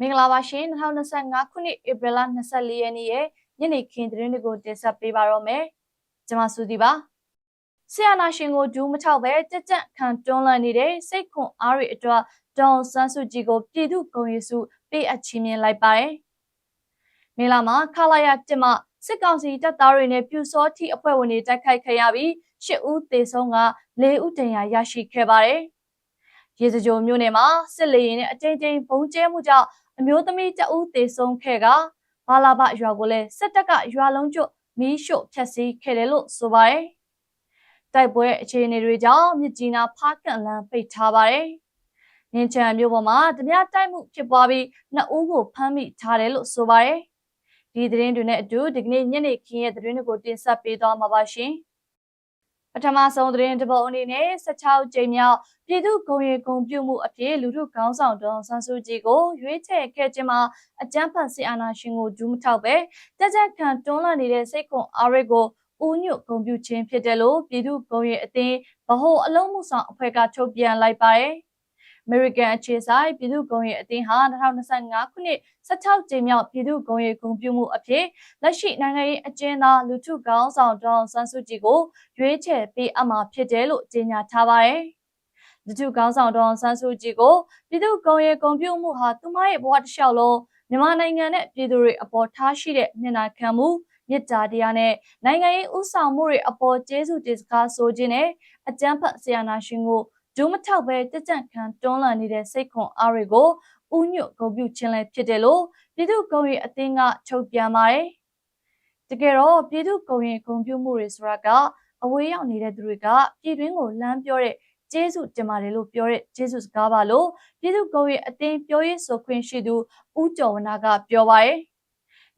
မင်္ဂလာပါရှင်2025ခုနှစ်ဧပြီလ24ရက်နေ့ရဲ့ညနေခင်းသတင်းတွေကိုတင်ဆက်ပေးပါတော့မယ်ကျွန်မစုဒီပါဆီယနာရှင်ကိုဒူးမထောက်ပဲကြက်ကြက်ခံတွန်းလှန်နေတဲ့စိတ်ခွန်အားတွေအတွက်ဒေါန်ဆန်းစုကြည်ကိုပြည်သူ့ဂုဏ်ရည်စုပေးအပ်ချီးမြှင့်လိုက်ပါတယ်မင်္ဂလာမှာခလာရတက်မှစစ်ကောင်စီတပ်သားတွေနဲ့ပြူစောတိအဖွဲ့ဝင်တွေတိုက်ခိုက်ခဲ့ရပြီး၈ဦးသေဆုံးက၄ဦးဒဏ်ရာရရှိခဲ့ပါတယ်ရေစကြိုမြို့နယ်မှာစစ်လေရင်နဲ့အကြိမ်ကြိမ်ပုံကျဲမှုကြောင့် အမျိုးသမီးတဦးသေဆုံးခဲ့ကဘာလာဘရွာကိုလည်းစစ်တပ်ကရွာလုံးကျွတ်မီးရှို့ဖျက်ဆီးခဲ့တယ်လို့ဆိုပါတယ်။တိုက်ပွဲအခြေအနေတွေကြောင့်မြစ်ကြီးနားဖားကန်လန်ပိတ်ထားပါတယ်။နင်းချံမြို့ပေါ်မှာဓမြတိုက်မှုဖြစ်ပွားပြီးနှစ်ဦးကိုဖမ်းမိထားတယ်လို့ဆိုပါတယ်။ဒီသတင်းတွေနဲ့အတူဒီကနေ့ညနေခင်းရဲ့သတင်းတွေကိုတင်ဆက်ပေးသွားမှာပါရှင်။ ပထမဆုံးသတင်းတစ်ပုဒ်အနေနဲ့16ကြိမ်မြောက်ပြည်သူ့ဂုဏ်ရည်ဂုဏ်ပြုမှုအဖြစ်လူထုခေါင်းဆောင်တော်ဆန်းစုကြည်ကိုရွေးချယ်ခဲ့ခြင်းမှာအကြမ်းဖက်စစ်အာဏာရှင်ကိုဒူးမထောက်ပဲတက်ကြက်ခံတွန်းလှန်နေတဲ့စိတ်ခွန်အားရကိုဦးညွတ်ဂုဏ်ပြုခြင်းဖြစ်တယ်လို့ပြည်သူ့ဂုဏ်ရည်အသင်းဗဟိုအလုံးမှုဆောင်အဖွဲ့ကထုတ်ပြန်လိုက်ပါတယ်။ American အခြေဆိုင်ပြည်သူ့ဂုဏ်ရည်အသင်းဟာ2025ခုနှစ်16ကြိမ်မြောက်ပြည်သူ့ဂုဏ်ရည်ဂုဏ်ပြုမှုအဖြစ်လက်ရှိနိုင်ငံရေးအကျဉ်းသားလူထုကောင်းဆောင်ဒေါန်ဆန်းစုကြည်ကိုရွေးချယ်ပေးအပ်မှာဖြစ်တယ်လို့ကြေညာထားပါတယ်။လူထုကောင်းဆောင်ဒေါန်ဆန်းစုကြည်ကိုပြည်သူ့ဂုဏ်ရည်ဂုဏ်ပြုမှုဟာသူမရဲ့ဘဝတစ်လျှောက်လုံးမြန်မာနိုင်ငံနဲ့ပြည်သူတွေအပေါ်ထားရှိတဲ့မျက်နှာခံမှုမေတ္တာတရားနဲ့နိုင်ငံရေးဥဆောင်မှုတွေအပေါ်ကျေးဇူးတင်စကားဆိုခြင်းနဲ့အကြမ်းဖက်ဆရာနာရှင်ကို ဒုမထောက်ပဲတက်ကြံခံတွန်းလှန်နေတဲ့စိတ်ခွန်အားတွေကိုဥညွတ်ဂုဏ်ပြုခြင်းလည်းဖြစ်တယ်လို့ပြည်သူ့ဂုဏ်ရည်အသင်းကချုပ်ပြန်ပါတယ်။တကယ်တော့ပြည်သူ့ဂုဏ်ရည်ဂုဏ်ပြုမှုတွေဆိုတာကအဝေးရောက်နေတဲ့သူတွေကပြည်တွင်းကိုလမ်းပြောတဲ့ကျေးဇူးတင်ပါတယ်လို့ပြောတဲ့ကျေးဇူးစကားပါလို့ပြည်သူ့ဂုဏ်ရည်အသင်းပြောရေးဆိုခွင့်ရှိသူဦးကျော်ဝနာကပြောပါတယ်။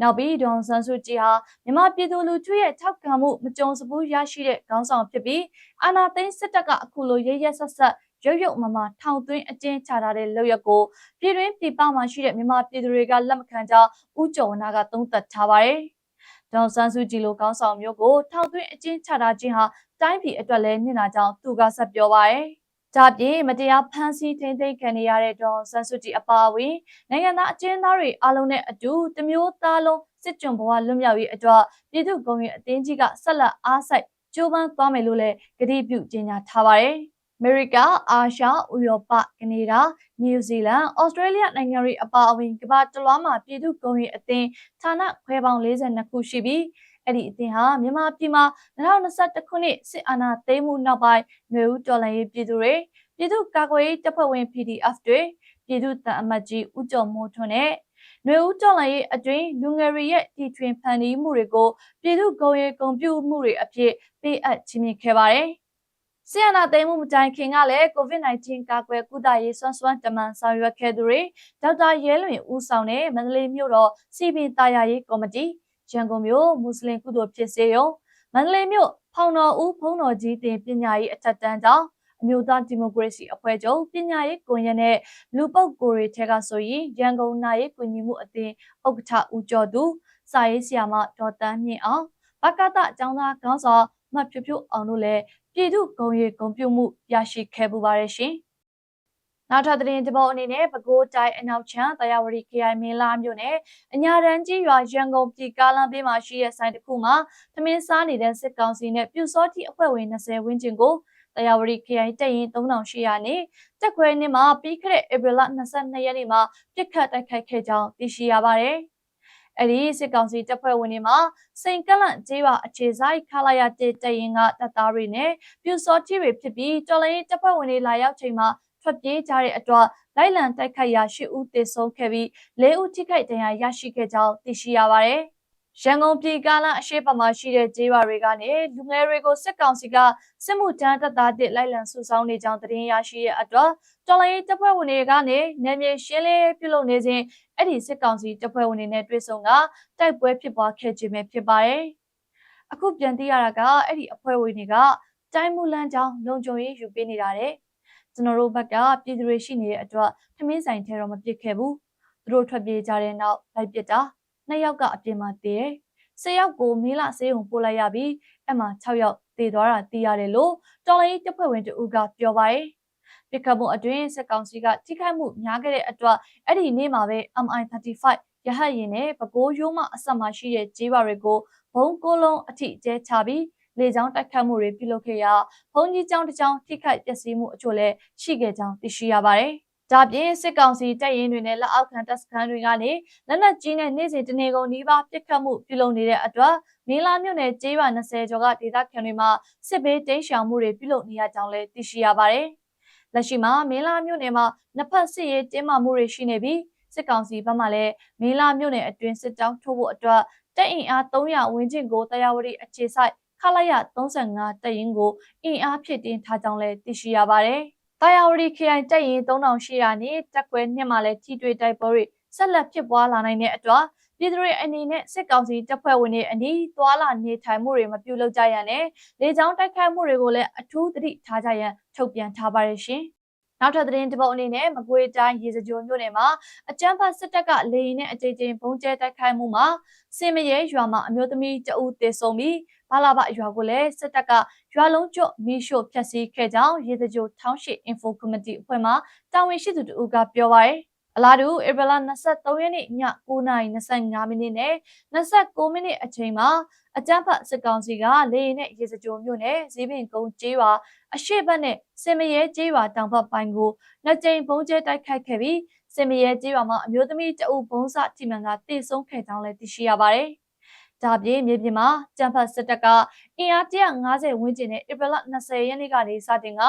နောက်ပြီးဒေါန်ဆန်းစုကြည်ဟာမြန်မာပြည်သူလူထုရဲ့ထောက်ခံမှုမကြုံစဘူးရရှိတဲ့ခေါင်းဆောင်ဖြစ်ပြီးအာဏာသိမ်းစစ်တပ်ကအခုလိုရရဆက်ဆက်ရုပ်ရုပ်မမထောင်သွင်းအကျဉ်းချထားတဲ့လုပ်ရက်ကိုပြည်တွင်းပြည်ပမှာရှိတဲ့မြန်မာပြည်သူတွေကလက်မခံကြောင်းဦးကျော်ဝနာကသုံးသပ်ထားပါတယ်။ဒေါန်ဆန်းစုကြည်လိုခေါင်းဆောင်မျိုးကိုထောင်သွင်းအကျဉ်းချထားခြင်းဟာတိုင်းပြည်အတွက်လည်းညင်နာကြောင်းသူကဆက်ပြောပါတယ်။ ဒါပြင်မတရားဖမ်းဆီးထိန်းသိမ်းခံနေရတဲ့ဒေါ်ဆန်းစုကြည်အပါအဝင်နိုင်ငံသားအကျဉ်းသားတွေအားလုံးနဲ့အတူတမျိုးသားလုံးစစ်ကြုံဘဝလွတ်မြောက်ရေးအတွက်ပြည်သူ့ဂုဏ်ရည်အသင်းကြီးကဆက်လက်အားစိုက်ကြိုးပမ်းသွားမယ်လို့လည်းကတိပြုကြေညာထားပါတယ်။အမေရိက၊အာရှ၊ဥရောပ၊ကနေဒါ၊နယူးဇီလန်၊ဩစတြေးလျနိုင်ငံတွေအပါအဝင်ကမ္ဘာတလွှားမှာပြည်သူ့ဂုဏ်ရည်အသင်းဌာနခွဲပေါင်း42ခုရှိပြီး အဲ့ဒီအသင်းဟာမြန်မာပြည်မှာ2021ခုနှစ်စစ်အာဏာသိမ်းမှုနောက်ပိုင်းမျိုးဦးတော်လှန်ရေးပြည်သူတွေပြည်သူ့ကာကွယ်ရေးတပ်ဖွဲ့ဝင် PDF တွေပြည်သူ့တန်အမတ်ကြီးဦးကျော်မိုးထွန်းနဲ့နှွေဦးတော်လှန်ရေးအတွင်းလူငယ်တွေရဲ့တီထွင်ဖန်တီးမှုတွေကိုပြည်သူ့ဂုဏ်ရည်ဂုဏ်ပြုမှုတွေအဖြစ်ပေးအပ်ချီးမြှင့်ခဲ့ပါတယ်။ဆီယနာသိမ်းမှုမတိုင်ခင်ကလည်း COVID-19 ကာကွယ်ကုသရေးစွမ်းစွမ်းတမန်ဆောင်ရွက်ခဲ့သူတွေဒေါက်တာရဲလွင်ဦးဆောင်တဲ့မန္တလေးမြို့တော်စီပင်တာယာရေးကော်မတီ ရန်ကုန်မြို့မွတ်စလင်ကုသိုလ်ဖြစ်စေရုံမန္တလေးမြို့ဖောင်တော်ဦးဖုံးတော်ကြီးတင်ပညာရေးအထက်တန်းကျောင်းအမျိုးသားဒီမိုကရေစီအဖွဲ့ချုပ်ပညာရေးကွန်ရက်နဲ့လူပုတ်ကိုတွေထဲကဆိုရင်ရန်ကုန်နာရေးကွန်ညီမှုအသင်းဥက္ကဋ္ဌဦးကျော်သူစာရေးဆရာမဒေါ်တန်းမြင့်အောင်ဘကတအကြောင်းသားခေါင်းဆောင်မှတ်ဖြူဖြူအောင်တို့လည်းပြည်သူ့ဂုံရီဂုံပြုမှုရရှိခဲ့ပူပါတယ်ရှင် နောက်ထပ်သတင်းတပုတ်အနေနဲ့ပဲခူးတိုင်းအနောက်ချမ်းတရဝရီခရိုင်မင်းလာမြို့နယ်အညာရန်ကြီးရွာရန်ကုန်ပြည်ကားလမ်းဘေးမှာရှိတဲ့ဆိုင်တစ်ခုမှာသမင်းစားနေတဲ့စစ်ကောင်စီနဲ့ပြူစောတိအဖွဲ့ဝင်20ဝန်းကျင်ကိုတရားဝတီခရိုင်တက်ရင်3800နဲ့တက်ခွဲနှစ်မှာပြီးခဲ့တဲ့ဧပြီလ22ရက်နေ့မှာပြစ်ခတ်တိုက်ခိုက်ခဲ့ကြောင်းသိရှိရပါတယ်။အဲ့ဒီစစ်ကောင်စီတပ်ဖွဲ့ဝင်တွေမှာစိန်ကလန့်ကျေးပါအခြေဆိုင်ခလာရတဲ့တရင်ကတပ်သားတွေနဲ့ပြူစောတိတွေဖြစ်ပြီးတော်လိုင်းတပ်ဖွဲ့ဝင်တွေလာရောက်ချိန်မှာ ထွက်ပြေးကြတဲ့အတွက်လိုက်လံတိုက်ခိုက်ရာ၈ဦးသေဆုံးခဲ့ပြီး၄ဦးထိခိုက်ဒဏ်ရာရရှိခဲ့ကြောင်းသိရှိရပါတယ်။ရန်ကုန်ပြည်ကားလမ်းအရှိပမှာရှိတဲ့ကျေးရွာတွေကနေလူငယ်တွေကိုစစ်ကောင်စီကစစ်မှုထမ်းတပ်သားတစ်လိုက်လံစုဆောင်းနေကြောင်းသတင်းရရှိတဲ့အတွက်တော်လိုင်းတပ်ဖွဲ့ဝင်တွေကနေနယ်မြေရှင်းလင်းပြုလုပ်နေစဉ်အဲ့ဒီစစ်ကောင်စီတပ်ဖွဲ့ဝင်တွေနဲ့တွေ့ဆုံကတိုက်ပွဲဖြစ်ပွားခဲ့ခြင်းပဲဖြစ်ပါတယ်။အခုပြန်သိရတာကအဲ့ဒီအဖွဲ့ဝင်တွေကတိုင်းမူလန်းကြောင်းလုံခြုံရေးယူပေးနေတာတဲ့ ကျွန်တော်တို့ဘက်ကပြည်သူတွေရှိနေတဲ့အတွက်ထမင်းဆိုင်ထဲတော့မပစ်ခဲ့ဘူးသူတို့ထွက်ပြေးကြတဲ့နောက်လိုက်ပစ်တာနှစ်ယောက်ကအပြင်မှာတည်တယ်။၁၀ယောက်ကိုမင်းလာဆေးုံပို့လိုက်ရပြီးအဲ့မှာ6ယောက်တည်သွားတာသိရတယ်လို့တော်လိုင်းတပ်ဖွဲ့ဝင်တဦးကပြောပါတယ်။ပြစ်ခတ်မှုအတွင်းစစ်ကောင်စီကထိခိုက်မှုများခဲ့တဲ့အတွက်အဲ့ဒီနေ့မှာပဲ MI35 ရဟတ်ယာဉ်နဲ့ပဲခူးရိုးမအဆက်မှာရှိတဲ့ကြေးပါတွေကိုဘုံကိုလုံးအထိကျဲချပြီး လေကြောင်းတိုက်ခတ်မှုတွေပြုလုပ်ခဲ့ရာဘုံကြီးကျောင်းတစ်ကျောင်းထိခိုက်ပျက်စီးမှုအချို့လည်းရှိခဲ့ကြောင်းသိရှိရပါတယ်။ဒါပြင်စစ်ကောင်စီတပ်ရင်းတွေနဲ့လက်အောက်ခံတပ်စခန်းတွေကနေလက်နက်ကြီးနဲ့နေ့စဉ်တနေကုန်နီးပါးပစ်ခတ်မှုပြုလုပ်နေတဲ့အတွက်မင်းလာမြို့နယ်ကျေးရွာ20ကျော်ကဒေသခံတွေမှာစစ်ဘေးတိမ်းရှောင်မှုတွေပြုလုပ်နေရကြောင်းလည်းသိရှိရပါတယ်။လက်ရှိမှာမင်းလာမြို့နယ်မှာနှစ်ဖက်စစ်ရေးတင်းမာမှုတွေရှိနေပြီးစစ်ကောင်စီဘက်မှလည်းမင်းလာမြို့နယ်အတွင်းစစ်ကြောင်းထိုးဖို့အတွက်တပ်အင်အား300ဝန်းကျင်ကိုတရားဝတီအခြေစိုက် ခလာရ35တပ်ရင်းကိုအင်အားဖြစ်တင်ထားကြောင်းလည်းသိရှိရပါတယ်။တာယာဝတီခရိုင်တပ်ရင်း3800နဲ့တက်ခွဲနှစ်မှာလည်းထိတွေ့တိုက်ပွဲတွေဆက်လက်ဖြစ်ပွားလာနိုင်တဲ့အတွက်ပြည်သူတွေအနေနဲ့စစ်ကောင်စီတပ်ဖွဲ့ဝင်တွေအနီးသွာလာနေထိုင်မှုတွေမပြုလုပ်ကြရနဲ့လေကြောင်းတိုက်ခိုက်မှုတွေကိုလည်းအထူးသတိထားကြရန်ထုတ်ပြန်ထားပါတယ်ရှင်။နောက်ထပ်သတင်းတစ်ပုဒ်အနေနဲ့မကွေးတိုင်းရေစကြိုမြို့နယ်မှာအကြမ်းဖက်စစ်တပ်ကလေရင်နဲ့အကြိမ်ကြိမ်ပုံကျဲတိုက်ခိုက်မှုမှာစင်မရဲရွာမှာအမျိုးသမီးတဦးသေဆုံးပြီး ဘာလာဘရွာကိုလည်းစစ်တပ်ကရွာလုံးကျွတ်မီးရှို့ဖျက်ဆီးခဲ့ကြောင်းရေစကြိုထောင်းရှိ Info Committee အဖွဲ့မှတာဝန်ရှိသူတို့ကပြောပါရယ်အလားတူဧပြီလ23ရက်နေ့ည9:25မိနစ်နဲ့29မိနစ်အချိန်မှာအကြမ်းဖက်စစ်ကောင်စီကလေရင်နဲ့ရေစကြိုမြို့နယ်ဈေးပင်ကုန်းကျေးရွာအရှိတ်ဘက်နဲ့စင်မရဲကျေးရွာတောင်ဘက်ပိုင်းကိုနှစ်ကြိမ်ပုံကျဲတိုက်ခိုက်ခဲ့ပြီးစင်မရဲကျေးရွာမှာအမျိုးသမီးတအုပ်ဘုံစထိမှန်ကတေဆုံးခဲ့ကြောင်းလည်းသိရှိရပါတယ်။ ဒါပြင်မြေပြင်မှာကြံဖတ်စစ်တပ်ကအင်အား150ဝန်းကျင်နဲ့ဧပြီလ20ရက်နေ့ကနေစတင်က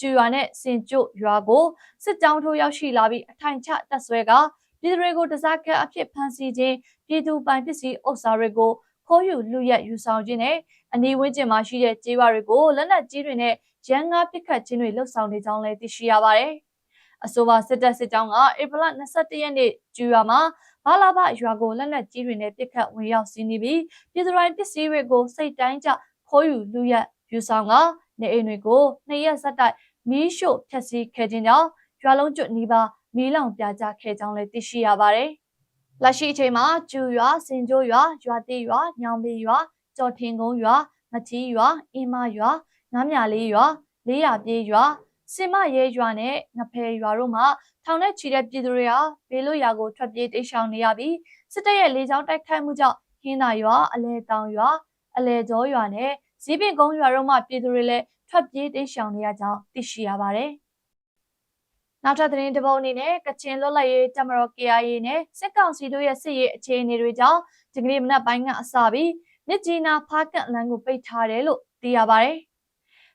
ကျူရွာနဲ့စင်ကျို့ရွာကိုစစ်ကြောင်းထိုးရောက်ရှိလာပြီးအထိုင်ချတပ်ဆွဲကပြည်သူတွေကိုတစားကအဖြစ်ဖမ်းဆီးခြင်းပြည်သူပိုင်ပစ္စည်းဥစ္စာတွေကိုခိုးယူလူရက်ယူဆောင်ခြင်းနဲ့အနီးဝန်းကျင်မှာရှိတဲ့ကြေးဝါတွေကိုလက်နက်ကြီးတွေနဲ့ရန်ငါပစ်ခတ်ခြင်းတွေလှုပ်ဆောင်နေကြောင်းလည်းသိရှိရပါတယ်။အဆိုပါစစ်တပ်စစ်ကြောင်းကဧပြီလ22ရက်နေ့ကျူရွာမှာ ဘာလာဘရွာကိုလက်နက်ကြီးတွေနဲ့ပစ်ခတ်ဝင်ရောက်စီးနေပြီးပြည်သူတိုင်းပစ္စည်းတွေကိုစိတ်တိုင်းကျခိုးယူလူရက်ယူဆောင်ကနေအိမ်တွေကိုနှစ်ရက်ဆက်တိုက်မီးရှို့ဖျက်ဆီးခဲ့ခြင်းကြောင့်ရွာလုံးကျွတ်နီးပါးမီးလောင်ပြာကျခဲ့ကြောင်းလည်းသိရှိရပါတယ်။လက်ရှိအချိန်မှာကျူရွာစင်ကျိုးရွာရွာတိရွာညောင်ပေရွာကြော်ထင်ကုန်းရွာမချီရွာအင်းမရွာငားမြလေးရွာလေးရပြေးရွာ စင်မရဲရွာနဲ့ငဖယ်ရွာတို့မှာထောင်နဲ့ချီတဲ့ပြည်သူတွေဟာဘေးလွတ်ရာကိုထွက်ပြေးတိမ်းရှောင်နေရပြီးစစ်တပ်ရဲ့လေကြောင်းတိုက်ခိုက်မှုကြောင့်ဟင်းသာရွာအလဲတောင်ရွာအလဲကျော်ရွာနဲ့ဇီးပင်ကုန်းရွာတို့မှပြည်သူတွေလည်းထွက်ပြေးတိမ်းရှောင်နေရကြောင်းသိရှိရပါတယ်။နောက်ထပ်သတင်းတစ်ပုဒ်အနေနဲ့ကချင်လွတ်လပ်ရေးတမတော် KIA နဲ့စစ်ကောင်စီတို့ရဲ့စစ်ရေးအခြေအနေတွေကြောင့်ဒီကနေ့မနက်ပိုင်းကအစပြီးမြစ်ကြီးနားဖားကန့်လမ်းကိုပိတ်ထားတယ်လို့သိရပါတယ်။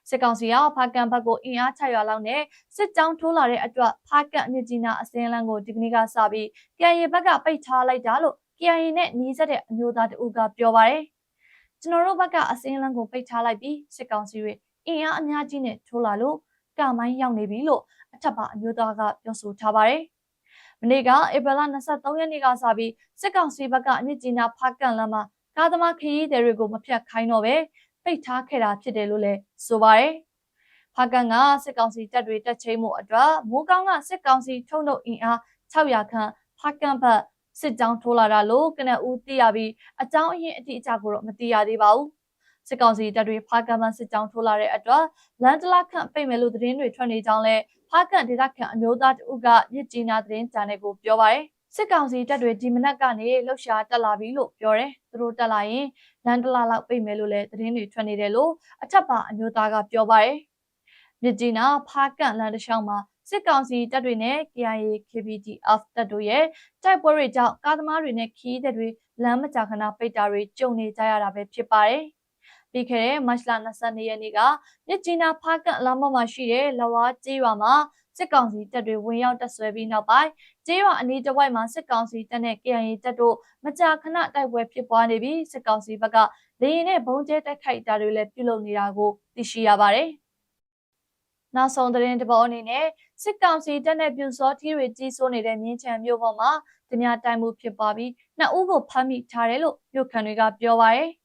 စစ်ကောင်စီကဖားကန့်ဘက်ကိုအင်အား600လောက်နဲ့စစ်ကြောင်းထိုးလာတဲ့အတွက်ဖားကန့်မြစ်ကြီးနားအစင်းလန်းကိုဒီကနေ့ကစပြီး KIA ဘက်ကပိတ်ထားလိုက်တာလို့ KIA နဲ့နှီးစက်တဲ့အမျိုးသားတအုပ်ကပြောပါတယ်။ကျွန်တော်တို့ဘက်ကအစင်းလန်းကိုပိတ်ထားလိုက်ပြီးစစ်ကောင်စီတွေအင်အားအများကြီးနဲ့ထိုးလာလို့ကမိုင်းရောက်နေပြီလို့အထက်ပါအမျိုးသားကပြောဆိုထားပါတယ်။မနေ့ကဧပြီလ23ရက်နေ့ကစပြီးစစ်ကောင်စီဘက်ကအမြင့်ကြီးနာဖားကန်လမ်းမှာကားသမားခရီးသည်တွေကိုမဖြတ်ခိုင်းတော့ပဲ ပိတ်ထားခဲ့တာဖြစ်တယ်လို့လည်းဆိုပါတယ်။ဖားကန်ကစစ်ကောင်စီတပ်တွေတက်ချိမှုအတွက်မိုးကောင်းကစစ်ကောင်စီထုံနှုတ်အင်အား600ခန့်ဖားကန်ဘက်စစ်ကြောင်းထိုးလာတာလို့ကနဦးသိရပြီးအကြောင်းအရင်းအတိအကျကိုတော့မသိရသေးပါဘူး။စစ်ကောင်စီတပ်တွေဖားကမန်စစ်ကြောင်းထိုးလာတဲ့အတွက်လန်တလာခန့်ပိတ်မယ်လို့သတင်းတွေထွက်နေကြောင်းလဲဖားကန်ဒေသခံအမျိုးသားတဦးကမြစ်ကြီးနားသတင်းဂျာနယ်ကိုပြောပါရယ် စစ်ကောင်စီတပ်တွေဒီမနက်ကနေလှုပ်ရှားတက်လာပြီလို့ပြောတယ်။သူတို့တက်လာရင်လန်တလာလောက်ပိတ်မယ်လို့လည်းသတင်းတွေထွက်နေတယ်လို့အထက်ပါအမျိုးသားကပြောပါရယ်မြစ်ကြီးနားဖားကန်လန်တလျှောက်မှာစစ်ကောင်စီတပ်တွေနဲ့ KIA KPDF တပ်တို့ရဲ့တိုက်ပွဲတွေကြောင့်ကားသမားတွေနဲ့ခီးတဲ့တွေလမ်းမကြာခဏပိတ်တာတွေကြုံနေကြရတာပဲဖြစ်ပါတယ်။ပြီးခဲ့တဲ့မတ်လ22ရက်နေ့ကမြစ်ကြီးနားဖားကန့်အလောင်းမမှာရှိတဲ့လဝါကျေးရွာမှာစစ်ကောင်စီတပ်တွေဝင်ရောက်တပ်ဆွဲပြီးနောက်ပိုင်း ကျေးရွာအနီးတစ်ဝိုက်မှာစစ်ကောင်စီတပ်နဲ့ KIA တပ်တို့မကြာခဏတိုက်ပွဲဖြစ်ပွားနေပြီးစစ်ကောင်စီဘက်ကလေရင်နဲ့ဘုံကျဲတိုက်ခိုက်တာတွေလည်းပြုလုပ်နေတာကိုသိရှိရပါတယ်။နောက်ဆုံးသတင်းတစ်ပုဒ်အနေနဲ့စစ်ကောင်စီတပ်နဲ့ပြူစောထီးတွေကြီးစိုးနေတဲ့မြင်းချံမြို့ပေါ်မှာတ냐တိုင်မှုဖြစ်ပွားပြီးနှစ်ဦးကိုဖမ်းမိထားတယ်လို့မြို့ခံတွေကပြောပါရယ်။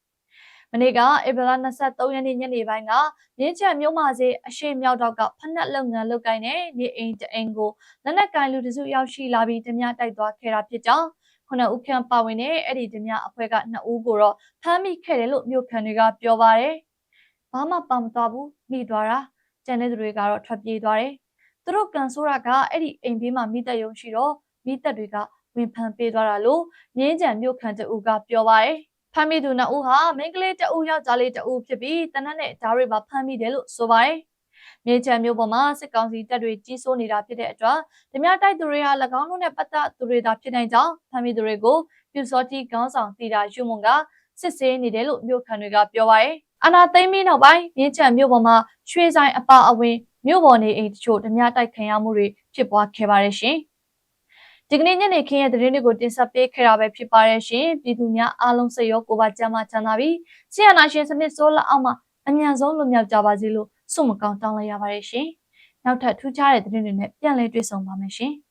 မနေ့ကဧပြီလ23ရက်နေ့ညနေပိုင်းကမြင်းချံမြို့မစေအရှိမြောက်တော့ကဖနက်လုပ်ငန်းလုပ်ကိုင်းတဲ့နေအိမ်တအိမ်ကိုလက်နက်ကိုင်လူတစုရောက်ရှိလာပြီးဓမြတိုက်သွားခဲ့တာဖြစ်ကြောင်းခုနဦးခန့်ပါဝင်တဲ့အဲ့ဒီဓမြအဖွဲ့ကနှစ်ဦးကိုတော့ဖမ်းမိခဲ့တယ်လို့မြို့ခံတွေကပြောပါတယ်။ဘာမှပါမသွားဘူးမိသွားတာကျန်တဲ့သူတွေကတော့ထွက်ပြေးသွားတယ်။တသူတို့ကန်ဆိုးတာကအဲ့ဒီအိမ်ဘေးမှာမိသက်ရုံရှိတော့မိသက်တွေကဝင်ဖန်ပေးသွားတာလို့ငင်းကြံမြို့ခံတအူကပြောပါတယ် ဖမ်းမိသူနှစ်ဦးဟာမိန်းကလေးတအူယောက်ျားလေးတအူဖြစ်ပြီးတနက်နဲ့ဓာတ်တွေပါဖမ်းမိတယ်လို့ဆိုပါတယ်မြေချံမျိုးပေါ်မှာစစ်ကောင်စီတပ်တွေကြီးစိုးနေတာဖြစ်တဲ့အတွက်ဓမြတိုက်သူတွေဟာ၎င်းတို့နဲ့ပတ်သက်သူတွေသာဖြစ်နိုင်ကြောင်းဖမ်းမိသူတွေကိုပြူစောတိကောင်းဆောင်တီတာယူမွန်ကစစ်ဆေးနေတယ်လို့မြို့ခံတွေကပြောပါတယ်။အနာသိမ့်ပြီးနောက်ပိုင်းမြင်းချံမြို့ပေါ်မှာရွှေဆိုင်အပါအဝင်မြို့ပေါ်နေအိမ်တချို့ဓမြတိုက်ခံရမှုတွေဖြစ်ပွားခဲ့ပါတယ်ရှင်။ ဒီကနေ့ညနေခင်းရဲ့သတင်းတွေကိုတင်ဆက်ပေးခဲ့တာပဲဖြစ်ပါတယ်ရှင်။ပြည်သူများအားလုံးစိတ်ရောကိုယ်ပါကြမ်းမှချမ်းသာပြီးဆရာနာရှင်စနစ်စိုးလက်အောက်မှာအမြန်ဆုံးလွတ်မြောက်ကြပါစေလို့ဆုမကောင်းတောင်းလိုက်ရပါတယ်ရှင်။နောက်ထပ်ထူးခြားတဲ့သတင်းတွေနဲ့ပြန်လည်တွေ့ဆုံပါမယ်ရှင်။